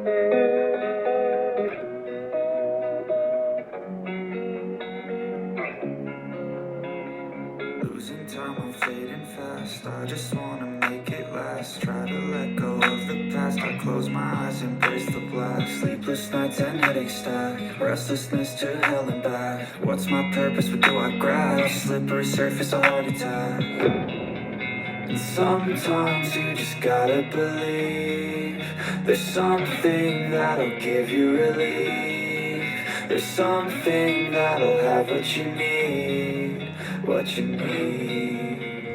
Losing time, I'm fading fast. I just wanna make it last. Try to let go of the past. I close my eyes, embrace the black. Sleepless nights and headaches stack. Restlessness to hell and back. What's my purpose? What do I grab? Slippery surface, a heart attack. And sometimes you just gotta believe. There's something that'll give you relief. There's something that'll have what you need. What you need.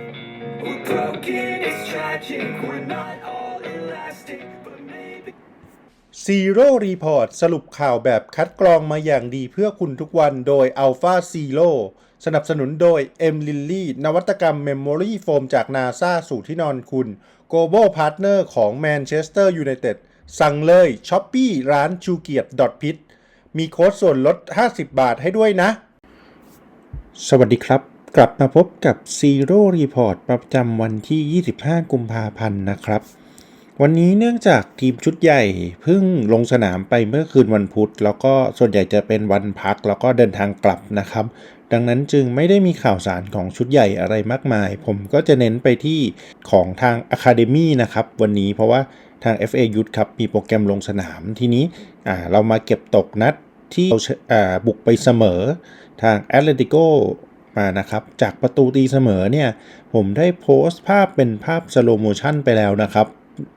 We're broken, it's tragic We're not Zero Report สรุปข่าวแบบคัดกรองมาอย่างดีเพื่อคุณทุกวันโดย Alpha Zero สนับสนุนโดย M Lilly นวัตกรรม Memory Foam จาก NASA สู่ที่นอนคุณ Global Partner ของ Manchester United สั่งเลย s h o p e e ร้านชูเกียรติ p i t มีโค้ดส่วนลด 50 บาทให้ด้วยนะ สวัสดีครับ กลับมาพบกับ Zero Report ประจำวันที่ 25 กุมภาพันธ์นะครับ วันนี้เนื่องจากทีมชุดใหญ่เพิ่งลงสนามไปเมื่อคืนวันพุธ แล้วก็ส่วนใหญ่จะเป็นวันพักแล้วก็เดินทางกลับนะครับ ดังนั้นจึงไม่ได้มีข่าวสารของชุดใหญ่อะไรมากมาย ผมก็จะเน้นไปที่ของทาง Academy นะครับวันนี้เพราะว่าทาง FA Youth ครับมีโปรแกรมลงสนามทีนี้อ่าเรามาเก็บตกนัดที่เราอ่าบุกไปเสมอทาง Atletico มานะครับ จากประตูตีเสมอเนี่ย ผมได้โพสต์ภาพเป็นภาพสโลโมชันไปแล้วนะครับ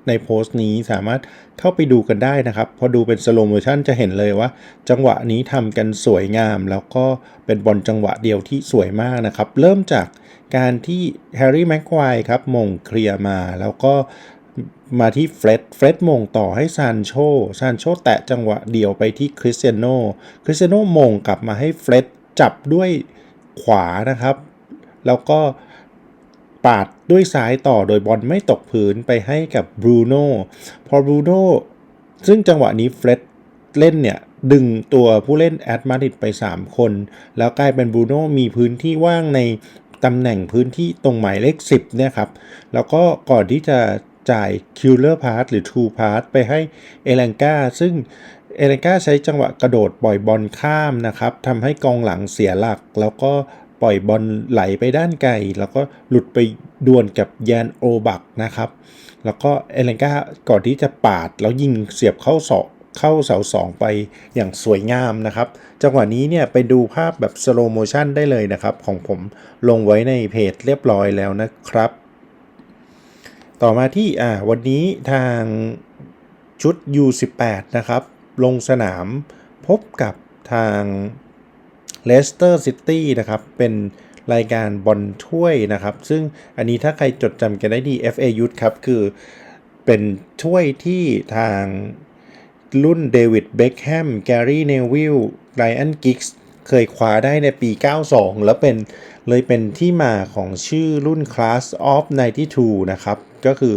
ในโพสต์นี้สามารถเข้าไปดูกันได้นะครับ พอดูเป็นสโลโมชันจะเห็นเลยว่า จังหวะนี้ทำกันสวยงาม แล้วก็เป็นบอลจังหวะเดียวที่สวยมากนะครับ เริ่มจากการที่แฮร์รี่แม็กควายครับมงเคลียร์มา แล้วก็มาที่เฟรดเฟรดมงต่อให้ซานโชซานโชแตะจังหวะเดียวไปที่คริสเตียโนคริสเตียโนมงกลับมาให้เฟรดจับด้วยขวานะครับ แล้วก็ ปาดด้วยซ้ายต่อโดยบอลไม่ตกพื้นไปให้กับบรูโน่พอบรูโน่ซึ่งจังหวะนี้เฟร็ดเล่นเนี่ยดึงตัวผู้เล่นแอตมาดริดไป 3 คน แล้วกลายเป็นบรูโน่มีพื้นที่ว่างในตำแหน่งพื้นที่ตรงหมายเลข 10เนี่ยครับ แล้วก็ก่อนที่จะจ่ายคิลเลอร์พาสหรือทูพาสไปให้เอลังกาซึ่งเอลังกาใช้จังหวะกระโดดปล่อยบอลข้ามนะครับทำให้กองหลังเสียหลัก แล้วก็ ปล่อยบอลไหลไปด้านไกล แล้วก็หลุดไปดวลกับแยนโอบักนะครับ แล้วก็เอเลนกาก่อนที่จะปาดแล้วยิงเสียบเข้าเสาเข้าเสาสองไปอย่างสวยงามนะครับ จังหวะนี้เนี่ยไปดูภาพแบบสโลโมชันได้เลยนะครับ ของผมลงไว้ในเพจเรียบร้อยแล้วนะครับ ต่อมาที่อ่าวันนี้ทางชุด U18 นะครับ ลงสนามพบกับทาง เลสเตอร์ซิตี้นะครับ เป็นรายการบอลถ้วยนะครับ ซึ่งอันนี้ถ้าใครจดจำกันได้ดี FA Youth ครับ คือเป็นถ้วยที่ทางรุ่นเดวิดเบคแฮมแกรี่เนวิลไรอันกิกส์เคยคว้าได้ในปี 92 แล้วเป็นเลยเป็นที่มาของชื่อรุ่น Class of 92 นะครับ ก็คือ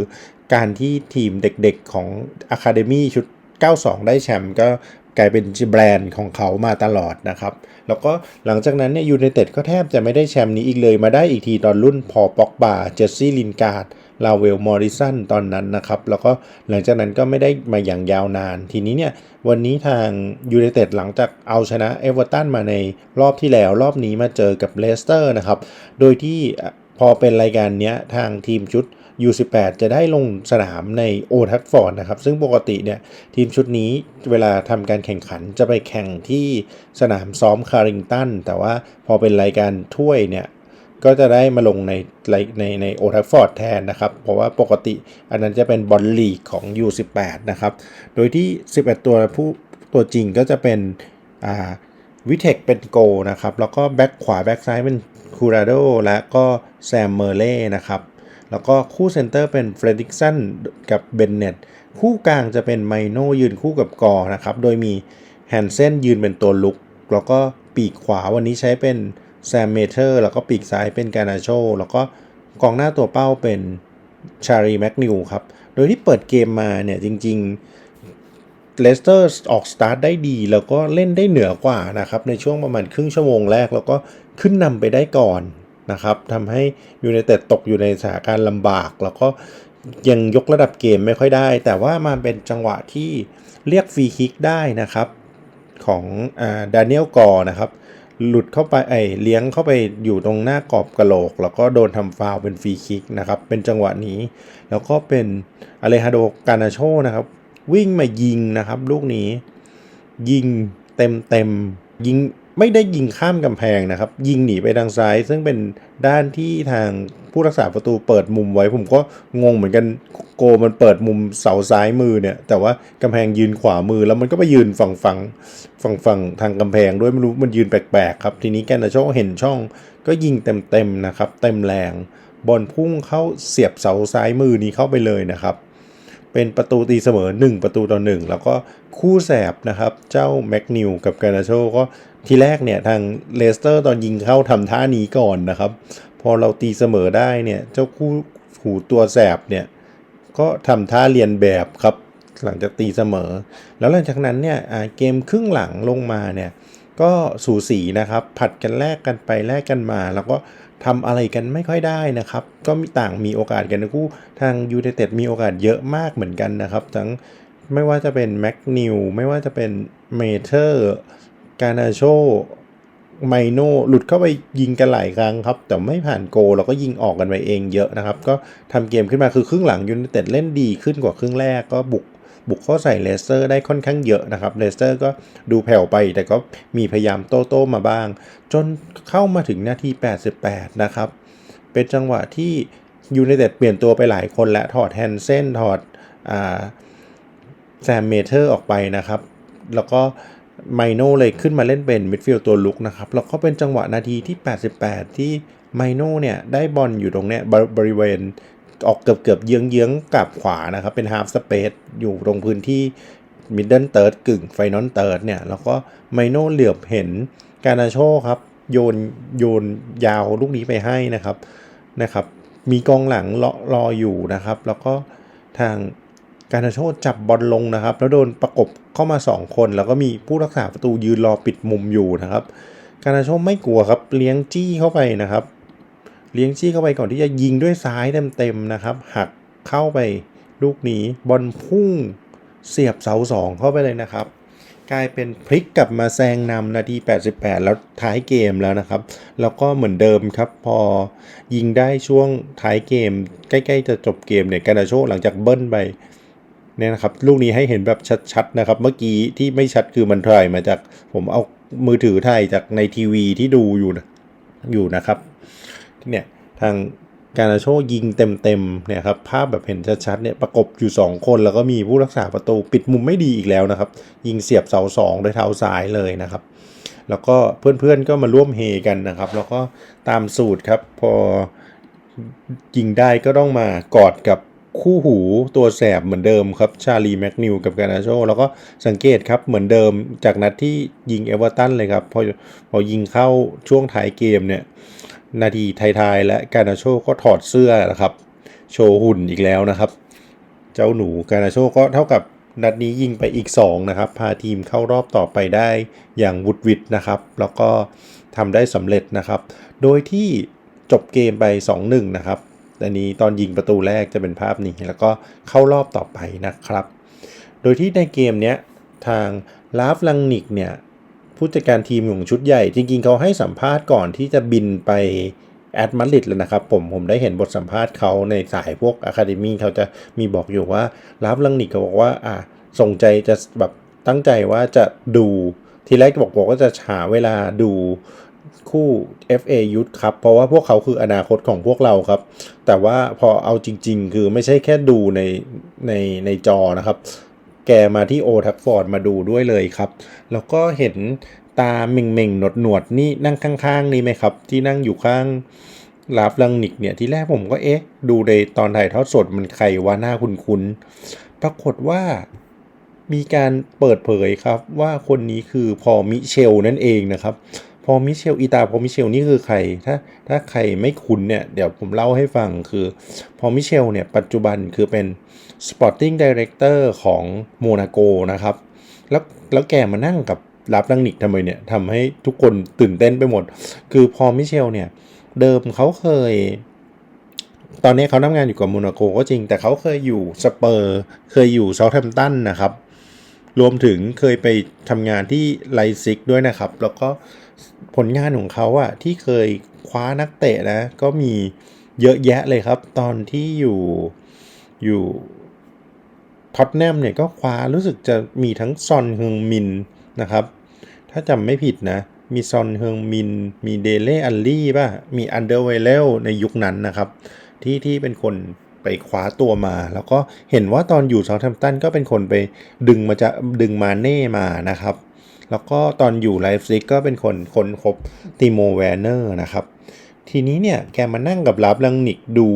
การที่ทีมเด็กๆของ Academy ชุด 92 ได้แชมป์ก็ กลายเป็นแบรนด์ของเขามาตลอดนะครับ แล้วก็หลังจากนั้นเนี่ยยูไนเต็ดก็แทบจะไม่ได้แชมป์นี้อีกเลยมาได้อีกทีตอนรุ่นพอป็อกบาเจสซี่ลินการ์ดลาเวลมอริสันตอนนั้นนะครับ แล้วก็หลังจากนั้นก็ไม่ได้มาอย่างยาวนาน ทีนี้เนี่ยวันนี้ทางยูไนเต็ดหลังจากเอาชนะเอเวอร์ตันมาในรอบที่แล้วรอบนี้มาเจอกับเลสเตอร์นะครับ โดยที่พอเป็นรายการเนี้ยทางทีมชุด U18 จะได้ลงสนามในโอทัฟฟอร์ดนะครับ ซึ่งปกติเนี่ยทีมชุดนี้เวลาทำการแข่งขันจะไปแข่งที่สนามซ้อมคาริงตัน แต่ว่าพอเป็นรายการถ้วยเนี่ยก็จะได้มาลงในในในโอทัฟฟอร์ดแทนนะครับ เพราะว่าปกติอันนั้นจะเป็นบอลลีกของ U18 นะครับ โดยที่ 11 ตัวผู้ตัวจริงก็จะเป็นอ่าวิเทคเป็นโกนะครับ แล้วก็แบ็คขวาแบ็คซ้ายเป็นคูราโดและก็แซมเมอร์เล่นะครับ แล้วก็คู่เซนเตอร์เป็นเฟรดิกสันกับเบนเน็ตคู่กลางจะเป็นไมโนยืนคู่กับกอนะครับ โดยมีแฮนเซนยืนเป็นตัวลุก แล้วก็ปีกขวาวันนี้ใช้เป็นแซมเมเทอร์แล้วก็ปีกซ้ายเป็นกานาโชแล้วก็กองหน้าตัวเป้าเป็นชารีแมกนิวครับ โดยที่เปิดเกมมาเนี่ยจริงๆเลสเตอร์ออกสตาร์ทได้ดี แล้วก็เล่นได้เหนือกว่านะครับ ในช่วงประมาณครึ่งชั่วโมงแรก แล้วก็ขึ้นนำไปได้ก่อน นะครับทำให้ยูไนเต็ดตกอยู่ในสถานการณ์ลำบาก แล้วก็ยังยกระดับเกมไม่ค่อยได้ แต่ว่ามาเป็นจังหวะที่เรียกฟรีคิกได้นะครับ ของดานิเอลกอร์นะครับ หลุดเข้าไปไอเลี้ยงเข้าไปอยู่ตรงหน้ากรอบกระโหลก แล้วก็โดนทำฟาวเป็นฟรีคิกนะครับ เป็นจังหวะนี้ แล้วก็เป็นอเลฮาโดกานาโชนะครับ วิ่งมายิงนะครับ ลูกนี้ยิงเต็มเต็มยิง ไม่ได้ยิงข้ามกำแพงนะครับ ยิงหนีไปทางซ้าย ซึ่งเป็นด้านที่ทางผู้รักษาประตูเปิดมุมไว้ ผมก็งงเหมือนกันโกมันเปิดมุมเสาซ้ายมือเนี่ย แต่ว่ากำแพงยืนขวามือแล้วมันก็ไปยืนฝั่งฝั่งฝั่งฝั่งทางกำแพงด้วยไม่รู้มันยืนแปลกๆครับ ทีนี้แกนาโชเห็นช่อง ก็ยิงเต็มๆนะครับ เต็มแรงบอลพุ่งเข้าเสียบเสาซ้ายมือนี้เข้าไปเลยนะครับเป็นประตูตีเสมอ 1 ประตูต่อ 1 แล้วก็คู่แสบนะครับ เจ้าแม็กนิวกับกานาโชก็ ทีแรกเนี่ยทางเลสเตอร์ตอนยิงเข้าทำท่านี้ก่อนนะครับ พอเราตีเสมอได้เนี่ย เจ้าคู่หูตัวแสบเนี่ย ก็ทำท่าเรียนแบบครับ หลังจากตีเสมอ แล้วหลังจากนั้นเนี่ยเกมครึ่งหลังลงมาเนี่ย ก็สูสีนะครับ ผัดกันแลกกันไปแลกกันมา แล้วก็ทำอะไรกันไม่ค่อยได้นะครับ ก็มีต่างมีโอกาสกันทั้งคู่ทางยู i นเต็ดมีโอกาสเยอะมากเหมือนกันนะครับทั้งไม่ว่าจะเป็นแม็กนิวไม่ว่าจะเป็นเมเทอร์ กานาโชไมโนหลุดเข้าไปยิงกันหลายครั้งครับ แต่ไม่ผ่านโกเราก็ยิงออกกันไปเองเยอะนะครับ ก็ทำเกมขึ้นมาคือครึ่งหลังยูนเต็ดเล่นดีขึ้นกว่าครึ่งแรกก็บุกบุกเข้าใส่เลสเตอร์ได้ค่อนข้างเยอะนะครับเลสเตอร์ก็ดูแผ่วไป แต่ก็มีพยายามโต้โต้มาบ้าง จนเข้ามาถึงนาที 88 นะครับ เป็นจังหวะที่ยู i นเต็ดเปลี่ยนตัวไปหลายคนและถอดแฮนเซนถอดอแซมเมเทอร์ออกไปนะครับ แล้วก็ ไมโนเลยขึ้นมาเล่นเป็นมิดฟิลด์ตัวลุกนะครับ แล้วก็เป็นจังหวะนาทีที่ 88 ที่ไมโนเนี่ยได้บอลอยู่ตรงเนี้ยบบริเวณออกเกือบเกือบเยื้องเยื้องกับขวานะครับ เป็นฮา f สเปซอยู่ตรงพื้นที่มิดเดิลเติร์ดกึ่งไฟนอลเติร์ดเนี่ย แล้วก็ไมโนเหลือบเห็นการนาโชครับ โยนโยนยาวลูกนี้ไปให้นะครับนะครับ มีกองหลังรอรออยู่นะครับ แล้วก็ทาง การนาโชจับบอลลงนะครับ แล้วโดนประกบเข้ามา 2 คน แล้วก็มีผู้รักษาประตูยืนรอปิดมุมอยู่นะครับ การนาโชไม่กลัวครับเลี้ยงจี้เข้าไปนะครับ เลี้ยงจี้เข้าไปก่อนที่จะยิงด้วยซ้ายเต็มๆนะครับ หักเข้าไปลูกนี้บอลพุ่งเสียบเสาสองเข้าไปเลยนะครับ กลายเป็นพลิกกลับมาแซงนำนาที 88 แล้วท้ายเกมแล้วนะครับ แล้วก็เหมือนเดิมครับ พอยิงได้ช่วงท้ายเกม ใกล้ ๆ จะจบเกมเนี่ยกานาโชหลังจากเบิ้ลไป เนี่ยนะครับลูกนี้ให้เห็นแบบชัดๆนะครับ เมื่อกี้ที่ไม่ชัดคือมันถ่ายมาจากผมเอามือถือถ่ายจากในทีวีที่ดูอยู่นะอยู่นะครับเนี่ยทางการาโชยิงเต็มๆเนี่ยครับภาพแบบเห็นชัดๆเนี่ยประกบอยู่ 2 คนแล้วก็มีผู้รักษาประตูปิดมุมไม่ดีอีกแล้วนะครับ ยิงเสียบเสาสองด้วยเท้าซ้ายเลยนะครับ แล้วก็เพื่อนๆก็มาร่วมเฮกันนะครับ แล้วก็ตามสูตรครับพอยิงได้ก็ต้องมากอดกับ คู่หูตัวแสบเหมือนเดิมครับชาลีแม็กนิวกับการนาโชแล้วก็สังเกตครับเหมือนเดิมจากนัดที่ยิงเอเวอร์ตันเลยครับพอพอยิงเข้าช่วงท้ายเกมเนี่ยนาทีท้ายๆและการนาโชก็ถอดเสื้อนะครับโชว์หุ่นอีกแล้วนะครับ เจ้าหนูการนาโชก็เท่ากับนัดนี้ยิงไปอีก 2 นะครับ พาทีมเข้ารอบต่อไปได้อย่างวุดวิดนะครับ แล้วก็ทำได้สำเร็จนะครับ โดยที่จบเกมไป 2-1 นะครับ อันนี้ตอนยิงประตูแรกจะเป็นภาพนี้ แล้วก็เข้ารอบต่อไปนะครับ โดยที่ในเกมเนี้ยทางลาฟลังนิกเนี่ยผู้จัดการทีมของชุดใหญ่ จริงๆเขาให้สัมภาษณ์ก่อนที่จะบินไปแอดมาดริดแล้วนะครับผมผมได้เห็นบทสัมภาษณ์เขาในสายพวกอะคาเดมีเขาจะมีบอกอยู่ว่าลาฟลังนิกเขาบอกว่าอะส่งใจจะแบบตั้งใจว่าจะดูทีแรกบอกบอกว่าจะหาเวลาดู คู่ FA Youth ครับ เพราะว่าพวกเขาคืออนาคตของพวกเราครับ แต่ว่าพอเอาจริง ๆ คือไม่ใช่แค่ดูในในในจอนะครับ แกมาที่โอทักฟอร์ดมาดูด้วยเลยครับ แล้วก็เห็นตาเม่งๆหนวดหนวดนี่นั่งข้างๆ นี่ไหมครับ ที่นั่งอยู่ข้างลาฟลังนิกเนี่ยที่แรกผมก็เอ๊ะ ดูในตอนถ่ายทอดสดมันใครว่าหน้าคุ้นๆปรากฏว่ามีการเปิดเผยครับว่าคนนี้คือพอมิเชลนั่นเองนะครับ พอมิเชลอีตาพอมิเชลนี่คือใคร ถ้าถ้าใครไม่คุ้นเนี่ยเดี๋ยวผมเล่าให้ฟังคือพอมิเชลเนี่ยปัจจุบันคือเป็น Sporting Director ของโมนาโกนะครับ แล้วแล้วแกมานั่งกับรับลังนิกทำไมเนี่ยทำให้ทุกคนตื่นเต้นไปหมด คือพอมิเชลเนี่ย เดิมเขาเคย ตอนนี้เขาทำงานอยู่กับโมนาโกก็จริง แต่เขาเคยอยู่สเปอร์ เคยอยู่เซาท์แฮมป์ตันนะครับ รวมถึงเคยไปทำงานที่ไลซิกด้วยนะครับ แล้วก็ผลงานของเขาอะที่เคยคว้านักเตะนะ ก็มีเยอะแยะเลยครับ ตอนที่อยู่อยู่ท็อตแนมเนี่ยก็คว้ารู้สึกจะมีทั้งซอนเฮงมินนะครับ ถ้าจำไม่ผิดนะ มีซอนเฮงมิน มีเดเล่อัลลี่ป่ะ มีอันเดอร์เวเลลในยุคนั้นนะครับ ที่ที่เป็นคน ไปคว้าตัวมา แล้วก็เห็นว่าตอนอยู่เซาท์แฮมป์ตันก็เป็นคนไปดึงมาจะดึงมาเน่มานะครับ แล้วก็ตอนอยู่ไลฟ์ซิกก็เป็นคนคนคบติโมแวนเนอร์นะครับ ทีนี้เนี่ยแกมานั่งกับลับลังนิกดู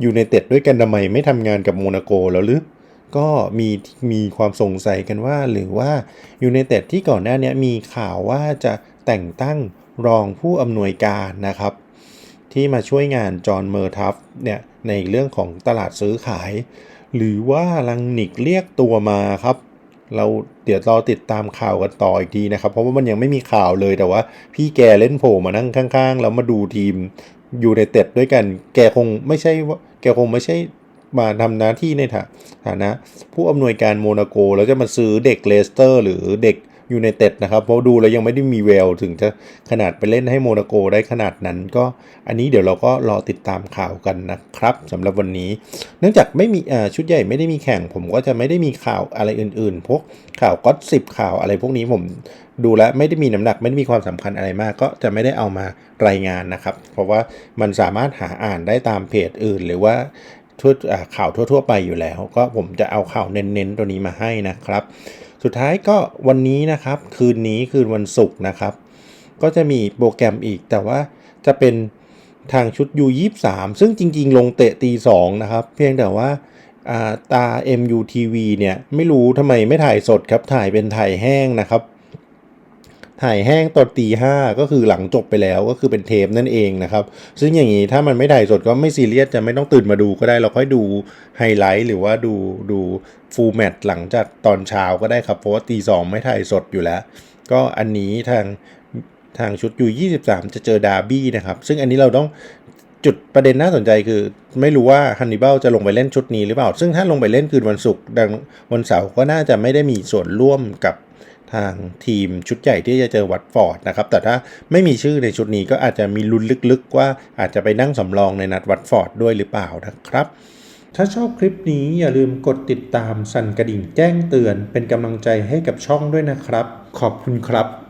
อยู่ในเต็ดด้วยกันทำไมไม่ทำงานกับโมนาโกแล้วหรือก็มีมีความสงสัยกันว่าหรือว่ายูไนเต็ดที่ก่อนหน้านี้มีข่าวว่าจะแต่งตั้งรองผู้อำนวยการนะครับ ที่มาช่วยงานจอห์นเมอร์ทัฟเนี่ยในเรื่องของตลาดซื้อขาย หรือว่าลังนิกเรียกตัวมาครับ เราเดี๋ยวราติดตามข่าวกันต่ออีกทีนะครับ เพราะว่ามันยังไม่มีข่าวเลยแต่ว่า พี่แกเล่นโผล่มานั่งข้างๆแล้วมาดูทีมอยู่ในเต็ดด้วยกัน แกคงไม่ใช่ว่าแกคงไม่ใช่มาทำหน้าที่ในฐานะ ผู้อำนวยการโมนาโกแล้วจะมาซื้อเด็กเลสเตอร์ หรือเด็ก ยูไนเต็ดนะครับเพราะดูแล้วยังไม่ได้มีแววถึงจะขนาดไปเล่นให้โมนาโกได้ขนาดนั้น ก็อันนี้เดี๋ยวเราก็รอติดตามข่าวกันนะครับสำหรับวันนี้ เนื่องจากไม่มีชุดใหญ่ไม่ได้มีแข่ง ผมก็จะไม่ได้มีข่าวอะไรอื่นๆ พวกข่าวก็สิบข่าวอะไรพวกนี้ผมดูแลไม่ได้มีน้ำหนักไม่ได้มีความสำคัญอะไรมาก ก็จะไม่ได้เอามารายงานนะครับ เพราะว่ามันสามารถหาอ่านได้ตามเพจอื่น หรือว่าทั่วอ่าข่าวทั่ว ๆ ไปอยู่แล้ว ก็ผมจะเอาข่าวเน้นๆตัวนี้มาให้นะครับ สุดท้ายก็วันนี้นะครับ คืนนี้คืนวันศุกร์นะครับ ก็จะมีโปรแกรมอีก แต่ว่าจะเป็นทางชุด U23 ซึ่งจริงๆ ลงเตะตีสองนะครับ เพียงแต่ว่าอ่าตา MUTV เนี่ย ไม่รู้ทำไมไม่ถ่ายสดครับ ถ่ายเป็นถ่ายแห้งนะครับ ถ่ายแห้งตอนตีห้าก็คือหลังจบไปแล้วก็คือเป็นเทปนั่นเองนะครับ ซึ่งอย่างนี้ถ้ามันไม่ถ่ายสดก็ไม่ซีเรียสจะไม่ต้องตื่นมาดูก็ได้เราค่อยดูไฮไลท์หรือว่าดูดูฟูลแมตหลังจากตอนเช้าก็ได้ครับ เพราะว่าตีสองไม่ถ่ายสดอยู่แล้ว ก็อันนี้ทางทางชุดยู23 จะเจอดาร์บี้นะครับ ซึ่งอันนี้เราต้องจุดประเด็นน่าสนใจคือ ไม่รู้ว่าฮันนิบาลจะลงไปเล่นชุดนี้หรือเปล่า ซึ่งถ้าลงไปเล่นคืนวันศุกร์ดังวันเสาร์ก็น่าจะไม่ได้มีส่วนร่วมกับ ทางทีมชุดใหญ่ที่จะเจอวัตฟอร์ดนะครับ แต่ถ้าไม่มีชื่อในชุดนี้ก็อาจจะมีลุ้นลึกๆ ว่าอาจจะไปนั่งสำรองในนัดวัตฟอร์ดด้วยหรือเปล่านะครับ ถ้าชอบคลิปนี้อย่าลืมกดติดตามสั่นกระดิ่งแจ้งเตือน เป็นกำลังใจให้กับช่องด้วยนะครับ ขอบคุณครับ